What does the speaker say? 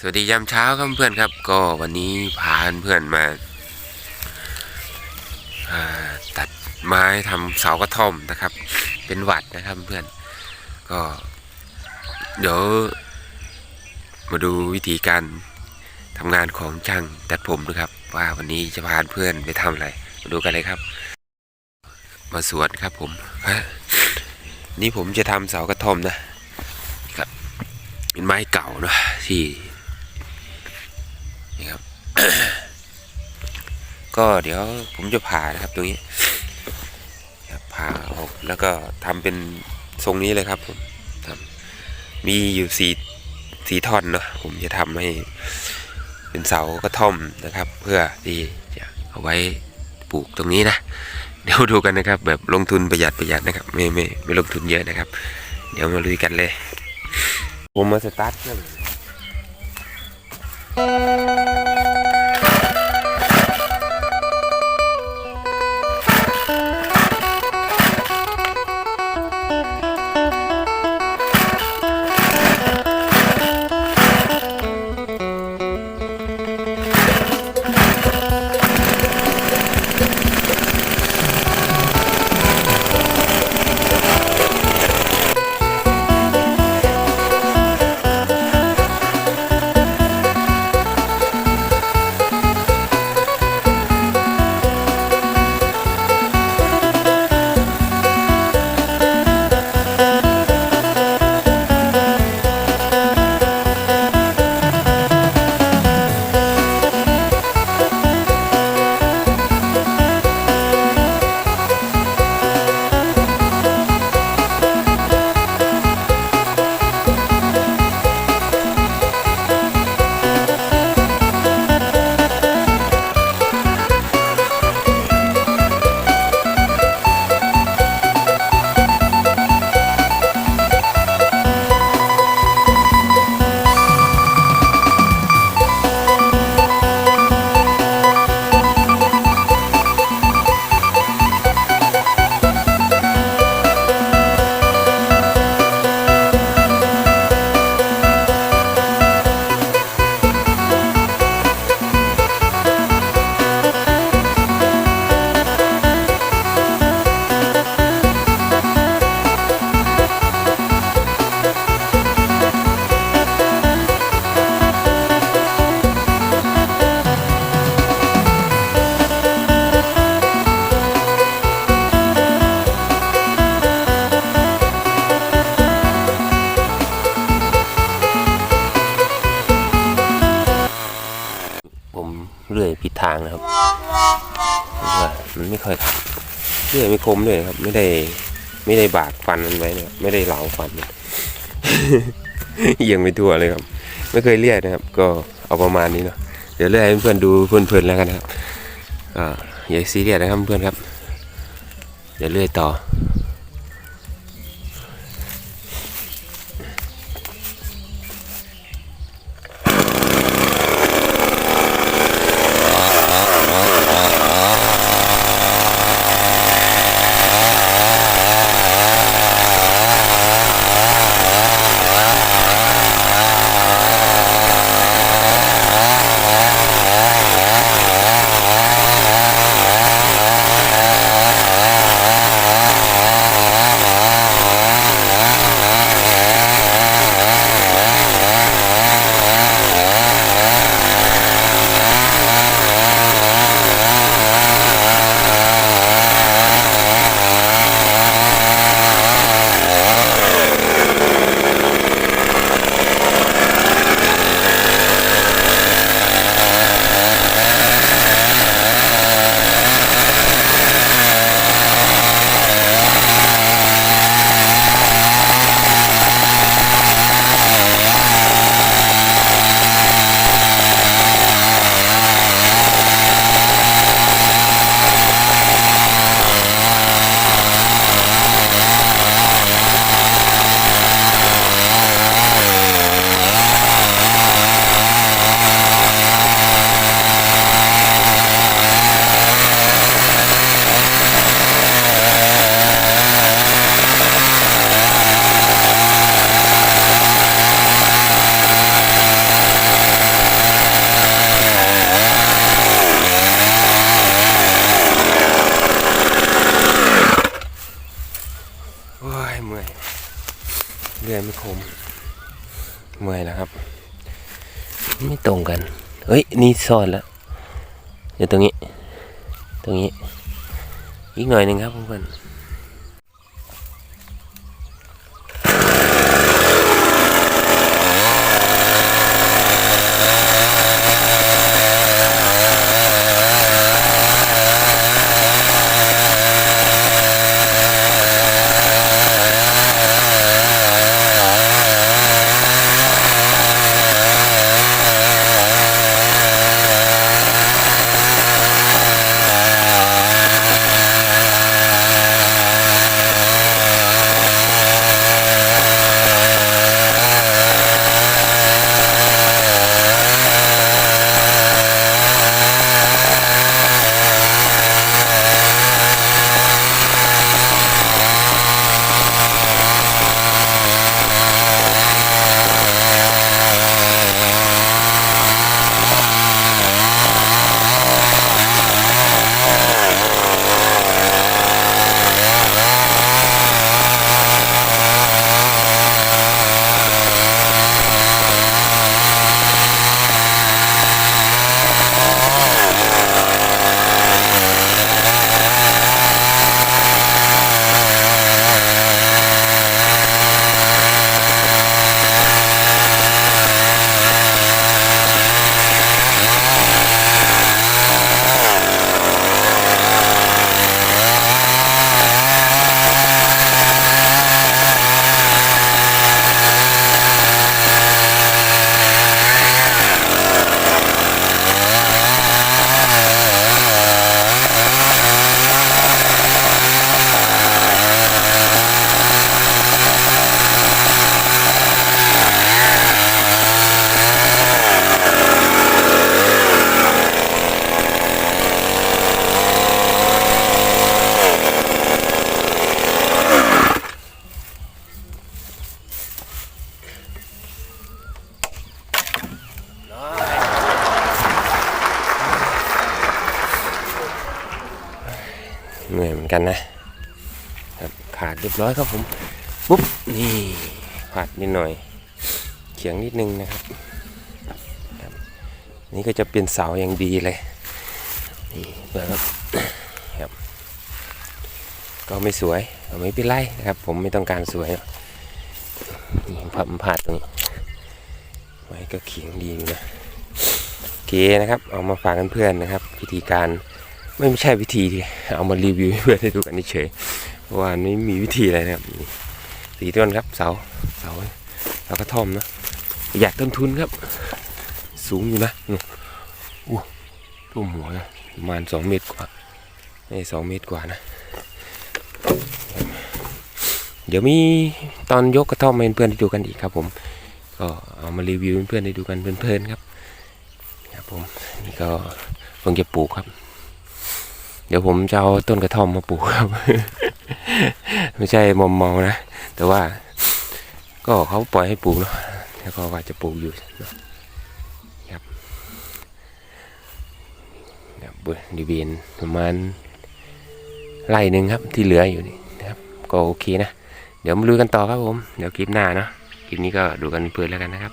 สวัสดียามเช้าครับเพื่อนครับ ก็วันนี้พาเพื่อนมาาตัดไม้ทำเสากระท่อมนะครับ เป็นหวัดนะครับเพื่อนก็ เดี๋ยวมาดูวิธีการทำงานของช่างตัดผมนะครับ ว่าวันนี้จะพาเพื่อนไปทำอะไรมาดูกันเลยครับ มาสวนครับผมฮะนี่ผมจะทำเสากระท่อมนะครับเป็นไม้เก่าเนอะที่ นี่ครับ ก็เดี๋ยวผมจะผ่านะครับตรงนี้ผ่าออกแล้วก็ทำเป็นทรงนี้เลยครับผมทำมีอยู่สี่สี่ท่อนเนาะผมจะทำให้เป็นเสากระท่อมนะครับ เพื่อที่จะเอาไว้ปลูกตรงนี้นะเดี๋ยวดูกันนะครับ แบบลงทุนประหยัดประหยัดนะครับ ไม่ไม่ไม่ลงทุนเยอะนะครับ เดี๋ยวมาลุยกันเลย ผมมาสตาร์ทเครื่อง ผ ไม่ค่อยขัดเลื่อยไม่คมด้วยครับ ไม่ได้ไม่ได้บาดฟันมันไว้นะครับไม่ได้เหลาฟันเอียงไปทั่วเลยครับ ไม่เคยเลื่อยนะครับ ก็เอาประมาณนี้เนาะเดี๋ยวเลื่อยให้เพื่อนดูเพื่อนๆแล้วกันนะครับอ่าอย่าซีเรียสนะครับเพื่อนครับเดี๋ยวเลื่อยต่อ ไม่คมเมื่อยแล้วครับ ไม่ตรงกันเฮ้ยนี่ซ่อนแล้วเดี๋ยวตรงนี้ ตรงนี้ อีกหน่อยหนึ่งครับเพื่อน กันนะครับขาดเรียบร้อยครับผมปุ๊บนี่ขาดนิดหน่อย เขียงนิดนึงนะครับครับ นี่ก็จะเป็นเสาอย่างดีเลยนี่นะครับครับ ก็ไม่สวยก็ไม่เป็นไรนะครับ ผมไม่ต้องการสวยหรอกนี่พับพลาดตรงนี้ไว้ก็เขียงดีอยู่นะโอเคนะครับ เอามาฝากกันเพื่อนนะครับ วิธีการ ไม่ไม่ใช่วิธีที่เอามารีวิวเพื่อนได้ดูกันเฉยว่าไม่มีวิธีอะไรนะครับสีต้นครับเสาเสาเสากระท่อมนะประหยัดต้นทุนครับ สูงอยู่นะอู้ท่วมหัวนะประมาณสองเมตรกว่าไม่สองเมตรกว่านะ เดี๋ยวมีตอนยกกระท่อมให้เพื่อนๆได้ดูกันอีกครับ ผม ก็เอามารีวิวเพื่อนๆได้ดูกันเพลินๆครับ ครับผมนี่ก็เพิ่งจะปลูกครับ เดี๋ยวผมจะเอาต้นกระท่อมมาปลูกครับ ไม่ใช่มอมเมานะ แต่ว่า ก็เขาปล่อยให้ปลูกเนาะแล้วก็ว่าจะปลูกอยู่นะครับครับบริเวณประมาณไร่หนึ่งครับที่เหลืออยู่นี่นะครับ ก็โอเคนะ เดี๋ยวมาดูกันต่อครับผม เดี๋ยวคลิปหน้าเนาะคลิปนี้ก็ดูกันเพลินแล้วกันนะครับ